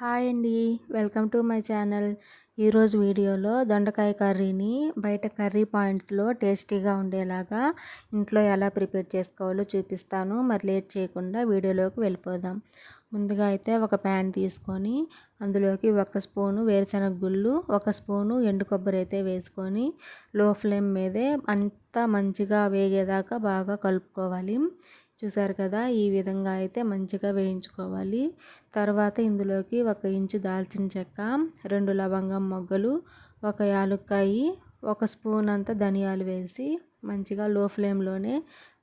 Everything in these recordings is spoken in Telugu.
హాయ్ అండి. Welcome to my channel. ఈరోజు వీడియోలో దొండకాయ కర్రీని బయట కర్రీ పాయింట్స్లో టేస్టీగా ఉండేలాగా ఇంట్లో ఎలా ప్రిపేర్ చేసుకోవాలో చూపిస్తాను. మరి లేట్ చేయకుండా వీడియోలోకి వెళ్ళిపోదాం. ముందుగా అయితే ఒక ప్యాన్ తీసుకొని అందులోకి ఒక స్పూను వేరుశనగ గుళ్ళు ఒక స్పూను ఎండు కొబ్బరి అయితే వేసుకొని లో ఫ్లేమ్ మీదే అంతా మంచిగా వేగేదాకా బాగా కలుపుకోవాలి. చూసారు కదా ఈ విధంగా అయితే మంచిగా వేయించుకోవాలి. తర్వాత ఇందులోకి ఒక ఇంచు దాల్చిన చెక్క రెండు లవంగం మొగ్గలు ఒక యాలుక్కాయి ఒక స్పూన్ అంత ధనియాలు వేసి మంచిగా లో ఫ్లేమ్లోనే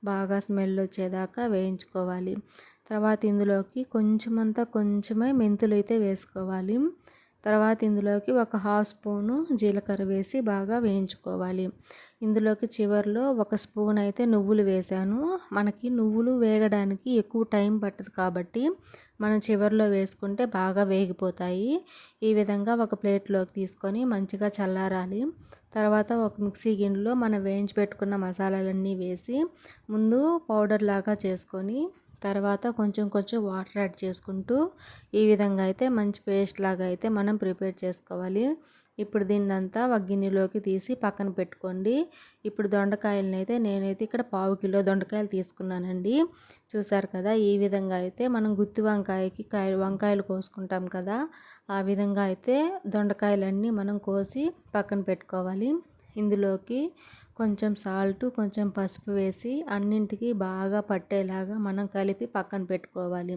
బాగా స్మెల్ వచ్చేదాకా వేయించుకోవాలి. తర్వాత ఇందులోకి కొంచెం అంతా కొంచెమే మెంతులు అయితే వేసుకోవాలి. తర్వాత ఇందులోకి ఒక హాఫ్ స్పూను జీలకర్ర వేసి బాగా వేయించుకోవాలి. ఇందులోకి చివరిలో ఒక స్పూన్ అయితే నువ్వులు వేసాను మనకి నువ్వులు వేగడానికి ఎక్కువ టైం పట్టదు కాబట్టి మనం చివరిలో వేసుకుంటే బాగా వేగిపోతాయి. ఈ విధంగా ఒక ప్లేట్లోకి తీసుకొని మంచిగా చల్లారాలి. తర్వాత ఒక మిక్సీ గిన్నెలో మనం వేయించి పెట్టుకున్న మసాలాలన్నీ వేసి ముందు పౌడర్ లాగా చేసుకొని తర్వాత కొంచెం కొంచెం వాటర్ యాడ్ చేసుకుంటూ ఈ విధంగా అయితే మంచి పేస్ట్ లాగా అయితే మనం ప్రిపేర్ చేసుకోవాలి. ఇప్పుడు దీన్నంతా ఒక గిన్నెలోకి తీసి పక్కన పెట్టుకోండి. ఇప్పుడు దొండకాయలని అయితే నేనైతే ఇక్కడ పావు కిలో దొండకాయలు తీసుకున్నానండి. చూసారు కదా ఈ విధంగా అయితే మనం గుత్తి వంకాయకి కాయ వంకాయలు కోసుకుంటాం కదా ఆ విధంగా అయితే దొండకాయలన్నీ మనం కోసి పక్కన పెట్టుకోవాలి. ఇందులోకి కొంచెం సాల్ట్ కొంచెం పసుపు వేసి అన్నింటికి బాగా పట్టేలాగా మనం కలిపి పక్కన పెట్టుకోవాలి.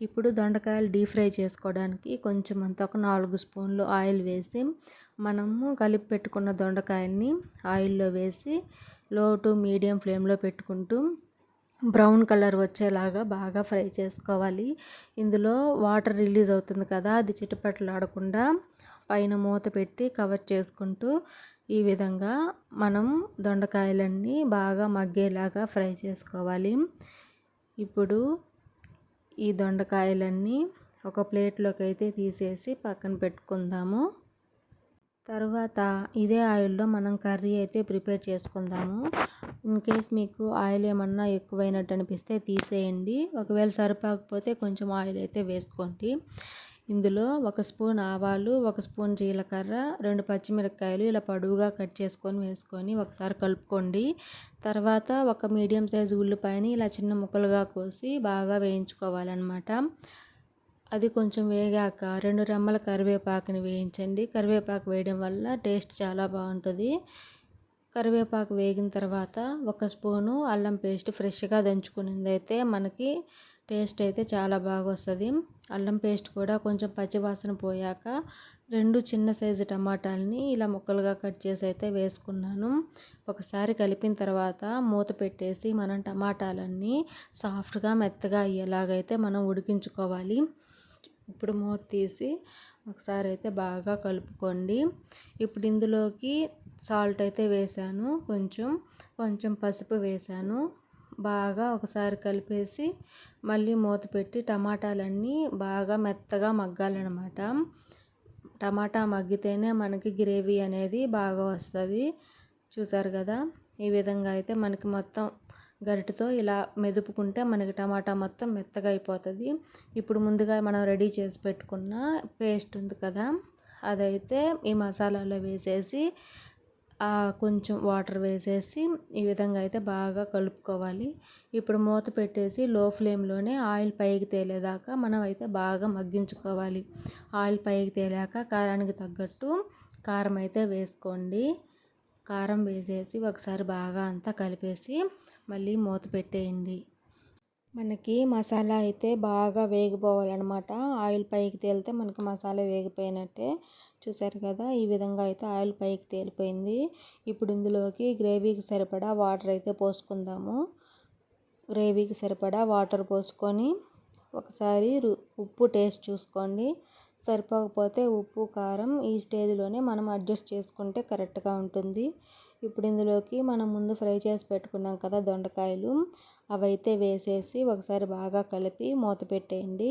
ఇప్పుడు దొండకాయలు డీప్ ఫ్రై చేసుకోవడానికి కొంచెం అంత ఒక నాలుగు స్పూన్లు ఆయిల్ వేసి మనము కలిపి పెట్టుకున్న దొండకాయల్ని ఆయిల్లో వేసి లో టు మీడియం ఫ్లేమ్లో పెట్టుకుంటూ బ్రౌన్ కలర్ వచ్చేలాగా బాగా ఫ్రై చేసుకోవాలి. ఇందులో వాటర్ రిలీజ్ అవుతుంది కదా అది చిటపట్లాడకుండా పైన మూత పెట్టి కవర్ చేసుకుంటూ ఈ విధంగా మనం దొండకాయలన్నీ బాగా మగ్గేలాగా ఫ్రై చేసుకోవాలి. ఇప్పుడు ఈ దొండకాయలన్నీ ఒక ప్లేట్లోకి అయితే తీసేసి పక్కన పెట్టుకుందాము. తర్వాత ఇదే ఆయిల్లో మనం కర్రీ అయితే ప్రిపేర్ చేసుకుందాము. ఇన్ కేస్ మీకు ఆయిల్ ఏమన్నా ఎక్కువైనట్టు అనిపిస్తే తీసేయండి. ఒకవేళ సరిపోకపోతే కొంచెం ఆయిల్ అయితే వేసుకోండి. ఇందులో ఒక స్పూన్ ఆవాలు ఒక స్పూన్ జీలకర్ర రెండు పచ్చిమిరపకాయలు ఇలా పొడవుగా కట్ చేసుకొని వేసుకొని ఒకసారి కలుపుకోండి. తర్వాత ఒక మీడియం సైజు ఉల్లిపాయని ఇలా చిన్న ముక్కలుగా కోసి బాగా వేయించుకోవాలన్నమాట. అది కొంచెం వేగాక రెండు రెమ్మల కరివేపాకుని వేయించండి. కరివేపాకు వేయడం వల్ల టేస్ట్ చాలా బాగుంటుంది. కరివేపాకు వేగిన తర్వాత ఒక స్పూను అల్లం పేస్ట్ ఫ్రెష్గా దంచుకునింది అయితే మనకి టేస్ట్ అయితే చాలా బాగా వస్తుంది అల్లం పేస్ట్ కూడా కొంచెం పచ్చివాసన పోయాక రెండు చిన్న సైజు టమాటాలని ఇలా ముక్కలుగా కట్ చేసి అయితే వేసుకున్నాను. ఒకసారి కలిపిన తర్వాత మూత పెట్టేసి మనం టమాటాలన్నీ సాఫ్ట్గా మెత్తగా అయ్యేలాగైతే మనం ఉడికించుకోవాలి. ఇప్పుడు మూత తీసి ఒకసారి అయితే బాగా కలుపుకోండి. ఇప్పుడు ఇందులోకి సాల్ట్ అయితే వేసాను. కొంచెం కొంచెం పసుపు వేసాను. బాగా ఒకసారి కలిపేసి మళ్ళీ మూత పెట్టి టమాటాలన్నీ బాగా మెత్తగా మగ్గాలన్నమాట. టమాటా మగ్గితేనే మనకి గ్రేవీ అనేది బాగా వస్తుంది. చూసారు కదా? ఈ విధంగా అయితే మనకి మొత్తం గరిటతో ఇలా మెదుపుకుంటే మనకి టమాటా మొత్తం మెత్తగా అయిపోతుంది. ఇప్పుడు ముందుగా మనం రెడీ చేసి పెట్టుకున్న పేస్ట్ ఉంది కదా? అదైతే ఈ మసాలాలో వేసేసి కొంచెం వాటర్ వేసేసి ఈ విధంగా అయితే బాగా కలుపుకోవాలి. ఇప్పుడు మూత పెట్టేసి లో ఫ్లేమ్లోనే ఆయిల్ పైకి తేలేదాకా మనం అయితే బాగా మగ్గించుకోవాలి. ఆయిల్ పైకి తేలాక కారానికి తగ్గట్టు కారం అయితే వేసుకోండి. కారం వేసేసి ఒకసారి బాగా అంతా కలిపేసి మళ్ళీ మూత పెట్టేయండి. మనకి మసాలా అయితే బాగా వేగిపోవాలన్నమాట. ఆయిల్ పైకి తేలితే మనకి మసాలా వేగిపోయినట్టే. చూసారు కదా ఈ విధంగా అయితే ఆయిల్ పైకి తేలిపోయింది. ఇప్పుడు ఇందులోకి గ్రేవీకి సరిపడా వాటర్ అయితే పోసుకుందాము. గ్రేవీకి సరిపడా వాటర్ పోసుకొని ఒకసారి ఉప్పు టేస్ట్ చూసుకోండి. సరిపోకపోతే ఉప్పు కారం ఈ స్టేజ్లోనే మనం అడ్జస్ట్ చేసుకుంటే కరెక్ట్గా ఉంటుంది. ఇప్పుడు ఇందులోకి మనం ముందు ఫ్రై చేసి పెట్టుకున్నాం కదా దొండకాయలు అవైతే వేసేసి ఒకసారి బాగా కలిపి మూత పెట్టేయండి.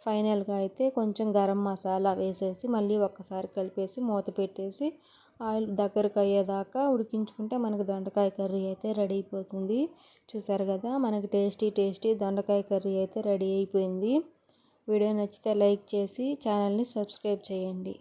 ఫైనల్గా అయితే కొంచెం గరం మసాలా వేసేసి మళ్ళీ ఒక్కసారి కలిపేసి మూత పెట్టేసి ఆయిల్ దగ్గరకు అయ్యేదాకా ఉడికించుకుంటే మనకు దొండకాయ కర్రీ అయితే రెడీ అయిపోతుంది. చూసారు కదా మనకి టేస్టీ టేస్టీ దొండకాయ కర్రీ అయితే రెడీ అయిపోయింది. వీడియో నచ్చితే లైక్ చేసి ఛానల్ని సబ్స్క్రైబ్ చేయండి.